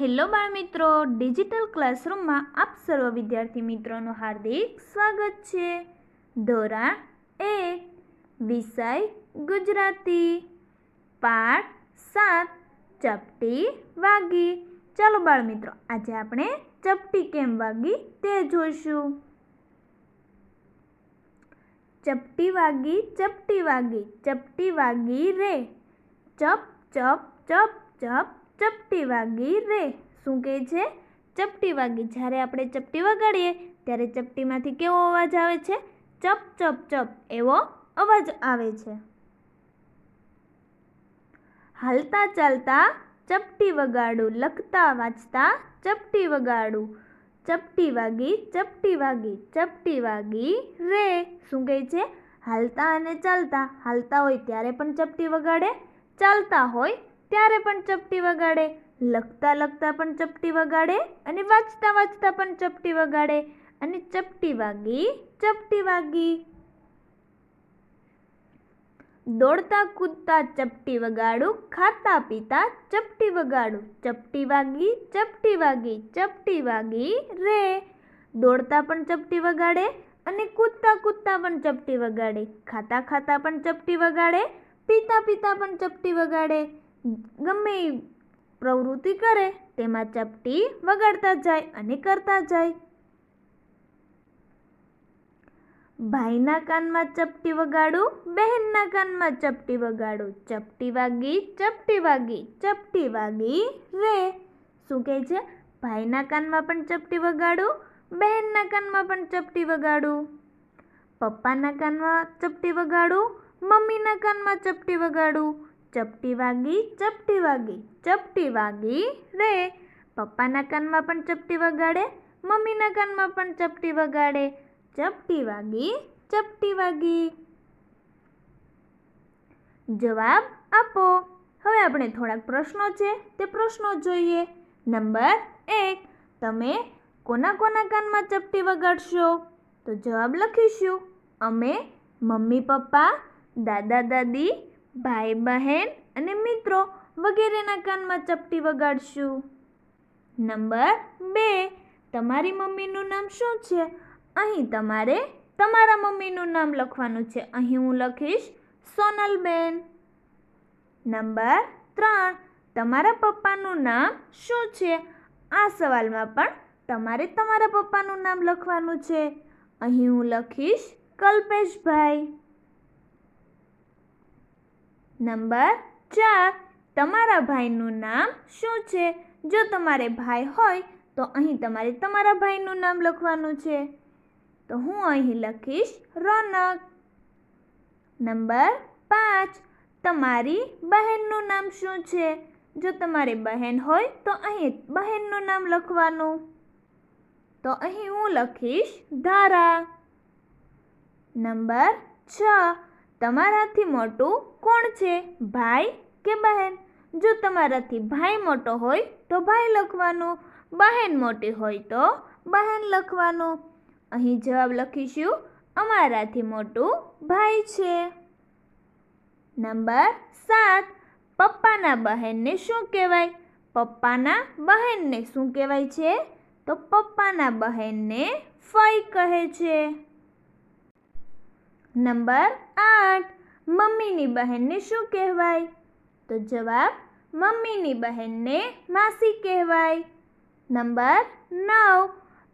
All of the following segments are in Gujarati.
હેલો બાળમિત્રો, ડિજિટલ ક્લાસરૂમમાં આપ સર્વ વિદ્યાર્થી મિત્રોનું હાર્દિક સ્વાગત છે. ધોરણ એક, વિષય ગુજરાતી. પાઠ સાત, ચપટી વાગી. ચાલો બાળ મિત્રો આજે આપણે ચપટી કેમ વાગી તે જોઈશું. ચપટી વાગી ચપટી વાગી ચપટી વાગી રે. ચપ ચપ ચપ ચપ ચપટી વાગી રે. શું કહે છે? ચપટી વાગી. જ્યારે આપણે ચપટી વગાડીએ, ત્યારે ચપટીમાંથી કેવો અવાજ આવે છે? ચપ ચપ ચપ. એવો અવાજ આવે છે. હાલતા ચાલતા ચપટી વગાડું, લખતા વાંચતા ચપટી વગાડું. ચપટી વાગી ચપટી વાગી ચપટી વાગી રે. શું કહે છે? હાલતા અને ચાલતા. હાલતા હોય ત્યારે પણ ચપટી વગાડે, ચાલતા હોય ત્યારે પણ ચપટી વગાડે, લખતા લખતા પણ ચપટી વગાડે અને વાંચતા વાંચતા પણ ચપટી વગાડે અને ચપટી વાગી ચપટી વાગી. દોડતા, કૂદતા, ચપટી વગાડું, ખાતા, પીતા, ચપટી વગાડું, ચપટી વાગી ચપટી વાગી ચપટી વાગી રે. દોડતા પણ ચપટી વગાડે અને કૂદતા કૂદતા પણ ચપટી વગાડે, ખાતા ખાતા પણ ચપટી વગાડે, પીતા પીતા પણ ચપટી વગાડે. ગમે એ પ્રવૃત્તિ કરે, તેમાં ચપટી વગાડતા જાય અને કરતા જાય. ભાઈના કાનમાં ચપટી વગાડું, બહેનના કાનમાં ચપટી વગાડું. ચપટી વાગી ચપટી વાગી ચપટી વાગી રે. શું કહે છે? ભાઈના કાનમાં પણ ચપટી વગાડું, બહેનના કાનમાં પણ ચપટી વગાડું. પપ્પાના કાનમાં ચપટી વગાડું, મમ્મીના કાનમાં ચપટી વગાડું. ચપટી વાગી ચપટી વાગી ચપટી વાગી રે. પપ્પાના કાનમાં પણ ચપટી વગાડે, મમ્મીના કાનમાં પણ ચપટી વગાડે. ચપટી વાગી ચપટી વાગી. જવાબ આપો. હવે આપણે થોડાક પ્રશ્નો છે, તે પ્રશ્નો જોઈએ. નંબર એક, તમે કોના કોના કાનમાં ચપટી વગાડશો? તો જવાબ લખીશું. અમે, મમ્મી પપ્પા, દાદા દાદી ભાઈ, બહેન અને મિત્રો વગેરેના કાનમાં ચપટી વગાડશું. નંબર બે, તમારી મમ્મીનું નામ શું છે? અહીં તમારે તમારા મમ્મીનું નામ લખવાનું છે. અહીં હું લખીશ સોનલબેન. નંબર ત્રણ, તમારા પપ્પાનું નામ શું છે? આ સવાલમાં પણ તમારે તમારા પપ્પાનું નામ લખવાનું છે. અહીં હું લખીશ કલ્પેશભાઈ. નંબર ચાર. તમારા ભાઈનું નામ શું છે? જો તમારે ભાઈ હોય, તો અહીં તમારે તમારા ભાઈનું નામ લખવાનું છે. તો હું અહીં લખીશ રોનક. નંબર પાંચ. તમારી બહેનનું નામ શું છે? જો તમારી બહેન હોય, તો અહીં બહેનનું નામ લખવાનું. તો અહીં હું લખીશ ધારા. નંબર છ. તમારાથી મોટું કોણ છે? ભાઈ કે બહેન? જો તમારાથી ભાઈ મોટો હોય તો ભાઈ લખવાનું, બહેન મોટી હોય તો બહેન લખવાનું. અહીં જવાબ લખીશું, અમારાથી મોટું ભાઈ છે. નંબર સાત, પપ્પાના બહેનને શું કહેવાય? પપ્પાના બહેનને શું કહેવાય છે? તો પપ્પાના બહેનને ફઈ કહે છે. નંબર આઠ. મમ્મીની બહેનને શું કહેવાય? તો જવાબ મમ્મીની બહેનને માસી કહેવાય. નંબર નવ.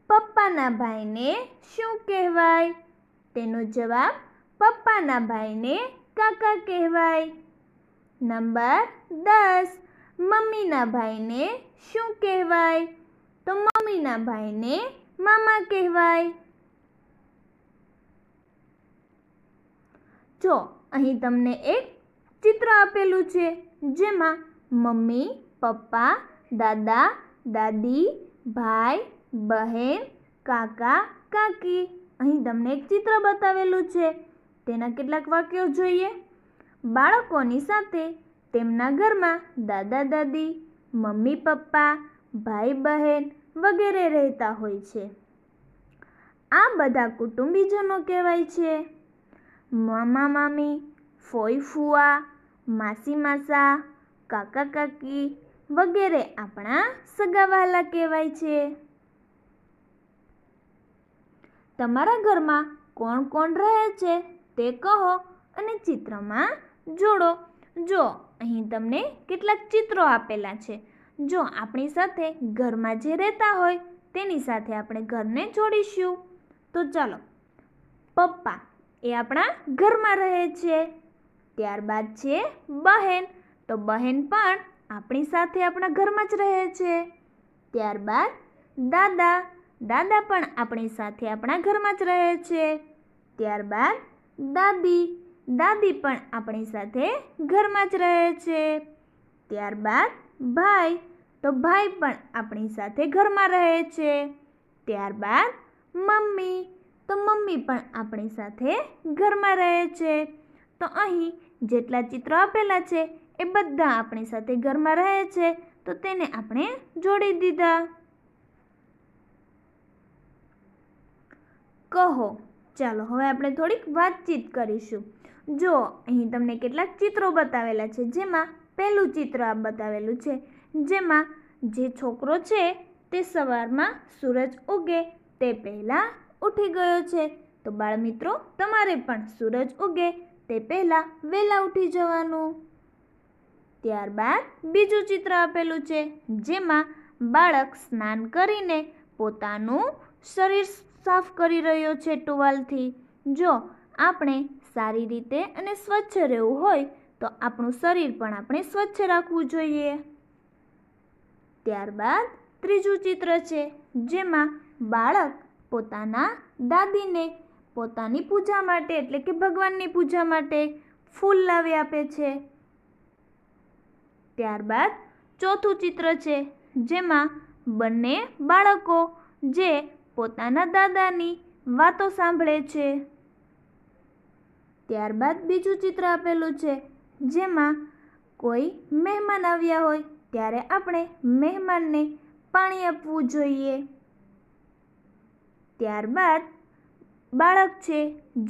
પપ્પાના ભાઈને શું કહેવાય? તેનો જવાબ પપ્પાના ભાઈને કાકા કહેવાય. નંબર દસ. મમ્મીના ભાઈને શું કહેવાય? તો મમ્મીના ભાઈને મામા કહેવાય. જો, અહીં તમને એક ચિત્ર આપેલું છે, જેમાં મમ્મી, પપ્પા, દાદા, દાદી, ભાઈ, બહેન, કાકા, કાકી. અહીં તમને એક ચિત્ર બતાવેલું છે. તેના કેટલાક વાક્યો જોઈએ. બાળકોની સાથે તેમના ઘરમાં દાદા, દાદી, મમ્મી, પપ્પા, ભાઈ, બહેન વગેરે રહેતા હોય છે. આ બધા કુટુંબીજનો કહેવાય છે. મામા મામી, ફોઈ ફુઆ, માસી માસા, કાકા કાકી વગેરે આપણા સગાવાલા કહેવાય છે. તમારા ઘરમાં કોણ કોણ રહે છે તે કહો અને ચિત્રમાં જોડો. જો, અહીં તમને કેટલાક ચિત્રો આપેલા છે. જો આપણી સાથે ઘરમાં જે રહેતા હોય તેની સાથે આપણે ઘરને જોડીશું. તો ચાલો, પપ્પા એ આપણા ઘરમાં રહે છે. ત્યારબાદ છે બહેન. તો બહેન પણ આપણી સાથે આપણા ઘરમાં જ રહે છે. ત્યારબાદ દાદા. દાદા પણ આપણી સાથે આપણા ઘરમાં જ રહે છે. ત્યારબાદ દાદી. દાદી પણ આપણી સાથે ઘરમાં જ રહે છે. ત્યારબાદ ભાઈ. તો ભાઈ પણ આપણી સાથે ઘરમાં રહે છે. ત્યારબાદ મમ્મી. તો મમ્મી પણ આપણી સાથે ઘરમાં રહે છે. તો અહીં જેટલા ચિત્રો આપેલા છે એ બધા આપણી સાથે ઘરમાં રહે છે. તો તેને આપણે જોડી દીધા. કહો, ચાલો હવે આપણે થોડીક વાતચીત કરીશું. જો અહીં તમને કેટલાક ચિત્રો બતાવેલા છે, જેમાં પહેલું ચિત્ર આ બતાવેલું છે, જેમાં જે છોકરો છે તે સવારમાં સૂરજ ઉગે તે પહેલાં ઉઠી ગયો છે. તો બાળમિત્રો, તમારે પણ સૂરજ ઉગે, તે પહેલાં વહેલા ઉઠી જવાનું. ત્યારબાદ બીજું ચિત્ર આપેલું છે, જેમાં બાળક સ્નાન કરીને પોતાનું શરીર સાફ કરી રહ્યો છે ટુવાલથી. જો આપણે સારી રીતે અને સ્વચ્છ રહેવું હોય, તો આપણું શરીર પણ આપણે સ્વચ્છ રાખવું જોઈએ. ત્યારબાદ ત્રીજું ચિત્ર છે, જેમાં બાળક પોતાના દાદીને પોતાની પૂજા માટે, એટલે કે ભગવાનની પૂજા માટે ફૂલ લાવી આપે છે. ત્યારબાદ ચોથું ચિત્ર છે, જેમાં બંને બાળકો જે પોતાના દાદાની વાતો સાંભળે છે. ત્યારબાદ બીજું ચિત્ર આપેલું છે, જેમાં કોઈ મહેમાન આવ્યા હોય, ત્યારે આપણે મહેમાનને પાણી આપવું જોઈએ. ત્યારબાદ બાળક છે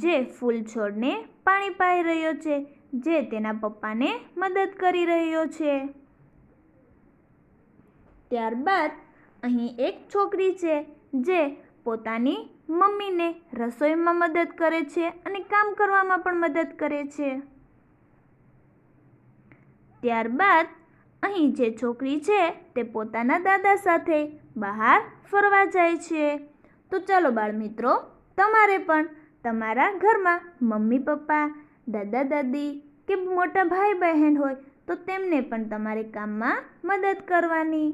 જે ફૂલ છોડને પાણી પાઈ રહ્યો છે, જે તેના પપ્પાને મદદ કરી રહ્યો છે. ત્યારબાદ અહીં એક છોકરી છે જે પોતાની મમ્મીને રસોઈમાં મદદ કરે છે અને કામ કરવામાં પણ મદદ કરે છે. ત્યારબાદ અહીં જે છોકરી છે તે પોતાના દાદા સાથે બહાર ફરવા જાય છે. તો ચાલો બાળ મિત્રો તમારે પણ તમારા ઘરમાં મમ્મી, પપ્પા, દાદા, દાદી કે મોટા ભાઈ, બહેન હોય તો તેમને પણ તમારે કામમાં મદદ કરવાની.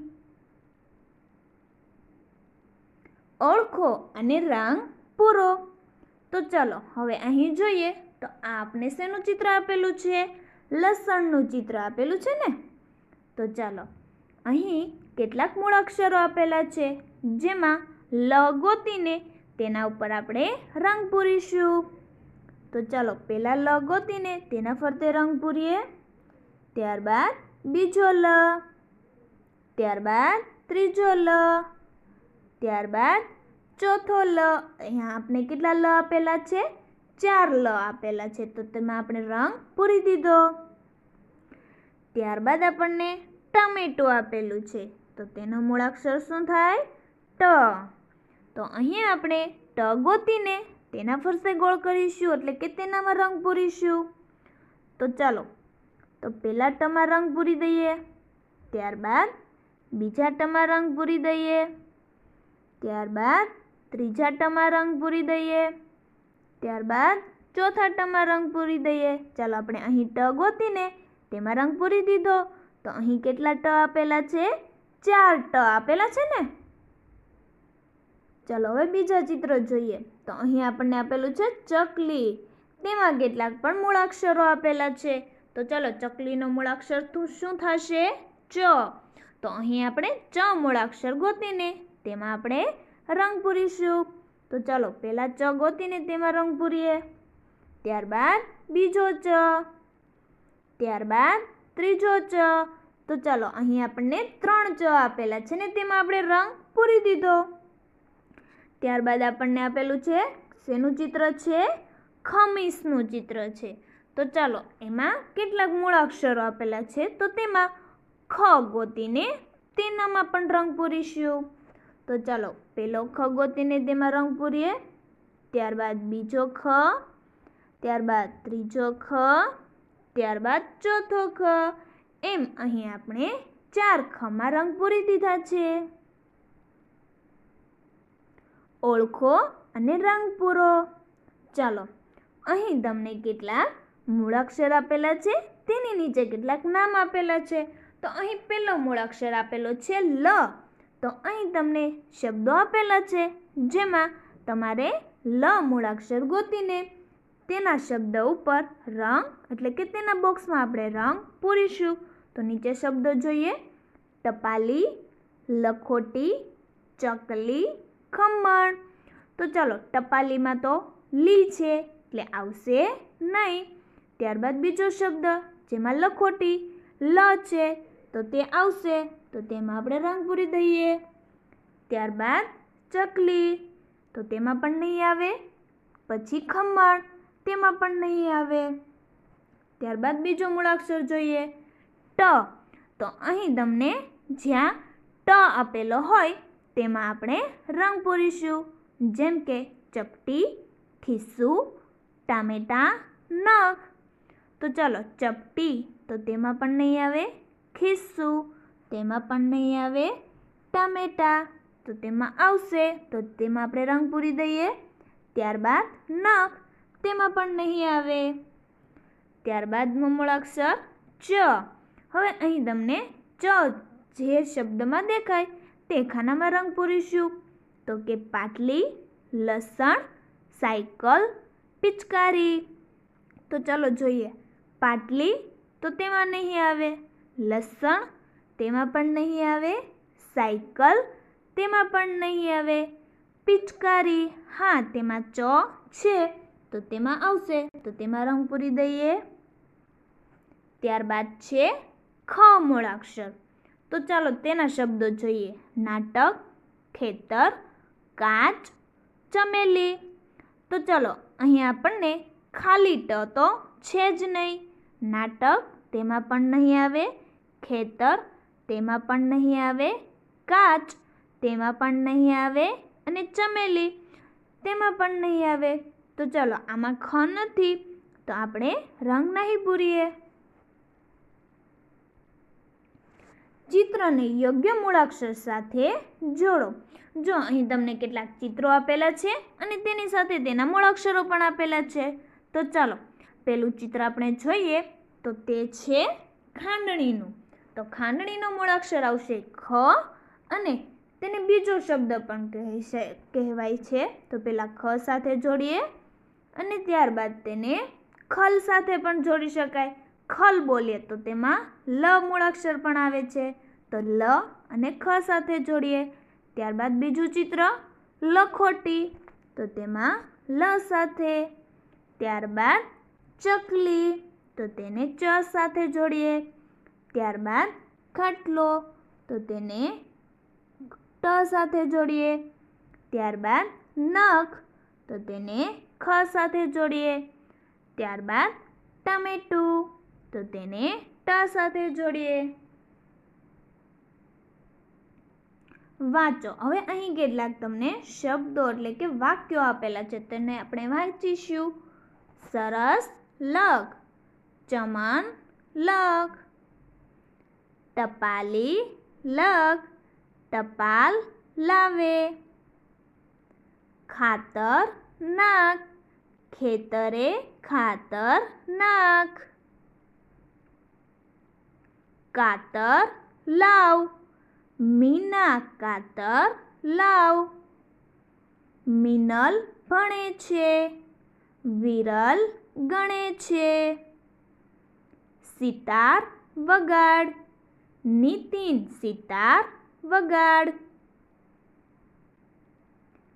ઓળખો અને રંગ પૂરો. તો ચાલો હવે અહીં જોઈએ તો આ આપણે શેનું ચિત્ર આપેલું છે? લસણનું ચિત્ર આપેલું છે ને? તો ચાલો અહીં કેટલાક મૂળાક્ષરો આપેલા છે, જેમાં લ ગોતીને તેના ઉપર આપણે રંગ પૂરીશું. તો ચાલો પહેલાં લ ગોતીને તેના ફરતે રંગ પૂરીએ. ત્યારબાદ બીજો લ. ત્યારબાદ ત્રીજો લ. ત્યારબાદ ચોથો લ. અહીંયા આપણે કેટલા લ આપેલા છે? ચાર લ આપેલા છે. તો તેમાં આપણે રંગ પૂરી દીધો. ત્યારબાદ આપણને ટમેટો આપેલું છે. તો તેનો મૂળાક્ષર શું થાય? ટ. તો અહીં આપણે ટ ગોતીને તેના ફરસે ગોળ કરીશું, એટલે કે તેનામાં રંગ પૂરીશું. તો ચાલો, તો પહેલાં ટમાં રંગ પૂરી દઈએ, ત્યારબાદ બીજા ટમાં રંગ પૂરી દઈએ, ત્યારબાદ ત્રીજા ટમાં રંગ પૂરી દઈએ, ત્યારબાદ ચોથા ટમાં રંગ પૂરી દઈએ. ચાલો આપણે અહીં ટ ગોતીને તેમાં રંગ પૂરી દીધો. તો અહીં કેટલા ટ આપેલા છે? ચાર ટ આપેલા છે ને? ચાલો હવે બીજા ચિત્ર જોઈએ. તો અહીં આપણને આપેલું છે ચકલી. તેમાં કેટલાક પણ મૂળાક્ષરો આપેલા છે. તો ચાલો ચકલીનો મૂળાક્ષર શું થશે? ચ. તો અહીં આપણે ચ મૂળાક્ષર ગોતીને તેમાં આપણે રંગ પૂરીશું. તો ચાલો પહેલાં ચ ગોતીને તેમાં રંગ પૂરીએ. ત્યારબાદ બીજો ચ. ત્યારબાદ ત્રીજો ચ. તો ચાલો અહીં આપણને ત્રણ ચ આપેલા છે ને તેમાં આપણે રંગ પૂરી દીધો. ત્યારબાદ આપણને આપેલું છે, શેનું ચિત્ર છે? ખમીસનું ચિત્ર છે. તો ચાલો, એમાં કેટલાક મૂળાક્ષરો આપેલા છે. તો તેમાં ખ ગોતીને તેનામાં પણ રંગ પૂરીશું. તો ચાલો, પેલો ખ ગોતીને તેમાં રંગ પૂરીએ. ત્યારબાદ બીજો ખ, ત્યારબાદ ત્રીજો ખ, ત્યારબાદ ચોથો ખ. એમ અહીં આપણે ચાર ખમાં રંગ પૂરી દીધા છે. ઓળખો અને રંગ પૂરો. ચાલો, અહીં તમને કેટલાક મૂળાક્ષર આપેલા છે, તેની નીચે કેટલાક નામ આપેલા છે. તો અહીં પહેલો મૂળાક્ષર આપેલો છે લ. તો અહીં તમને શબ્દો આપેલા છે, જેમાં તમારે લ મૂળાક્ષર ગોતીને તેના શબ્દ ઉપર રંગ, એટલે કે તેના બોક્સમાં આપણે રંગ પૂરીશું. તો નીચે શબ્દો જોઈએ, ટપાલી, લખોટી, ચકલી ખમણ. તો ચાલો ટપાલીમાં તો લી છે, એટલે આવશે નહીં. ત્યારબાદ બીજો શબ્દ, જેમાં લખોટી, લ છે, તો તે આવશે. તો તેમાં આપણે રંગ પૂરી દઈએ. ત્યારબાદ ચકલી, તો તેમાં પણ નહીં આવે. પછી ખમણ, તેમાં પણ નહીં આવે. ત્યારબાદ બીજો મૂળાક્ષર જોઈએ, ટ. તો અહીં તમને જ્યાં ટ આપેલો હોય તેમાં આપણે રંગ પૂરીશું. જેમ કે ચપટી ખિસ્સું ટામેટાં, નખ. તો ચાલો ચપટી તો તેમાં પણ નહીં આવે ખિસ્સું તેમાં પણ નહીં આવે, ટામેટાં તો તેમાં આવશે. તો તેમાં આપણે રંગ પૂરી દઈએ. ત્યારબાદ નખ તેમાં પણ નહીં આવે. ત્યારબાદ મૂળાક્ષર ચ. હવે અહીં તમને ચ જે શબ્દમાં દેખાય તે ખાનામાં રંગ પૂરીશું. તો કે પાટલી, લસણ, સાયકલ, પિચકારી. તો ચાલો જોઈએ. પાટલી તો તેમાં નહીં આવે. લસણ તેમાં પણ નહીં આવે. સાયકલ તેમાં પણ નહીં આવે. પિચકારી હા, તેમાં ચ છે. તો તેમાં આવશે. તો તેમાં રંગ પૂરી દઈએ. ત્યારબાદ છે ખ મૂળાક્ષર. તો ચાલો તેના શબ્દો જોઈએ. નાટક, ખેતર, કાચ, ચમેલી. તો ચાલો, અહીં આપણને ખાલી ટ તો છે જ નહીં. નાટક, તેમાં પણ નહીં આવે. ખેતર, તેમાં પણ નહીં આવે. કાચ, તેમાં પણ નહીં આવે. અને ચમેલી, તેમાં પણ નહીં આવે. તો ચાલો, આમાં ખ નથી. તો આપણે રંગ નહીં પૂરીએ. ચિત્રને યોગ્ય મૂળાક્ષર સાથે જોડો. જો અહીં તમને કેટલાક ચિત્રો આપેલા છે અને તેની સાથે તેના મૂળાક્ષરો પણ આપેલા છે, તો ચાલો પેલું ચિત્ર આપણે જોઈએ, તો તે છે ખાંડણીનું. તો ખાંડણીનો મૂળાક્ષર આવશે ખ અને તેને બીજો શબ્દ પણ કહે કહેવાય છે. તો પહેલાં ખ સાથે જોડીએ અને ત્યારબાદ તેને ખલ સાથે પણ જોડી શકાય. ખલ બોલીએ તો તેમાં લ મૂળાક્ષર પણ આવે છે. તો લ અને ખ સાથે જોડીએ. ત્યારબાદ બીજું ચિત્ર લખોટી. તો તેમાં લ સાથે. ત્યારબાદ ચકલી. તો તેને ચ સાથે જોડીએ. ત્યારબાદ ખાટલો. તો તેને ટ સાથે જોડીએ. ત્યારબાદ નખ. તો તેને ખ સાથે જોડીએ. ત્યારબાદ ટમેટું. તો તેને ટ સાથે જોડીએ. વાંચો. હવે અહીં કેટલાક તમને શબ્દો એટલે કે વાક્યો આપેલા છે, તેને આપણે વાંચીશું. સરસ લખ. ચમન લખ. ટપાલી લખ. ટપાલ લાવે. ખાતર નાખ ખેતરે ખાતર નાખ કાતર લાવ. મીના કાતર લાવ. મિનલ ભણે છે. વિરલ ગણે છે. સિતાર વગાડ. નીતિન સિતાર વગાડ.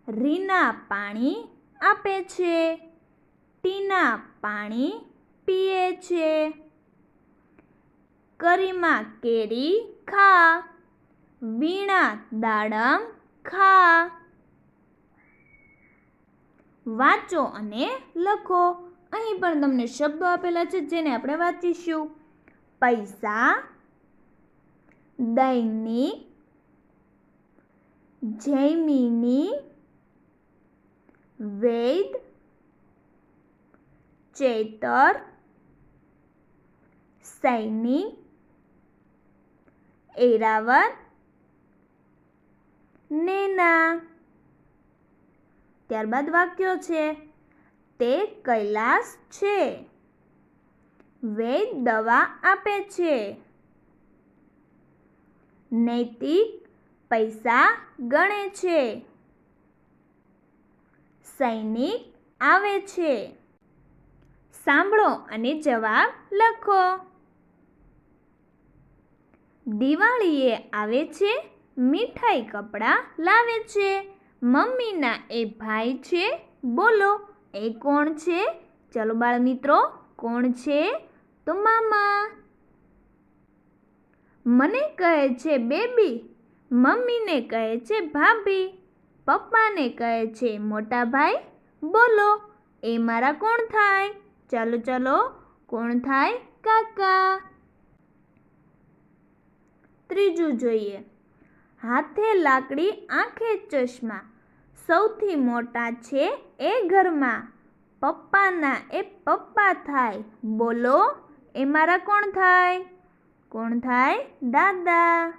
રીના પાણી આપે છે. ટીના પાણી પીએ છે. કરીમાં કેરી ખા, વીણા દાડમ ખા. વાંચો અને લખો. અહીં પણ તમને શબ્દો આપેલા છે જેને આપણે વાંચીશું. પૈસા, દૈનિક, જૈમિની, વેદ, ચેતર, સૈનિક એરાવત નેના. ત્યારબાદ વાક્યો છે, તે કૈલાસ છે. વૈદ દવા આપે છે. નૈતિક પૈસા ગણે છે. સૈનિક આવે છે. સાંભળો અને જવાબ લખો. દિવાળીએ આવે છે, મીઠાઈ કપડાં લાવે છે. મમ્મીના એ ભાઈ છે, બોલો, એ કોણ છે? ચલો બાળ મિત્રો કોણ છે? તો મામા. મને કહે છે બેબી, મમ્મીને કહે છે ભાભી, પપ્પાને કહે છે મોટા ભાઈ, બોલો, એ મારા કોણ થાય? ચાલો ચાલો, કોણ થાય? કાકા. ત્રીજું જોઈએ. હાથે લાકડી, આંખે ચશ્મા. સૌથી મોટા છે એ ઘરમાં. પપ્પાના એ પપ્પા થાય. બોલો, એ મારા કોણ થાય? કોણ થાય? દાદા.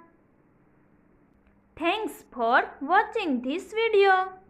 Thanks for watching this video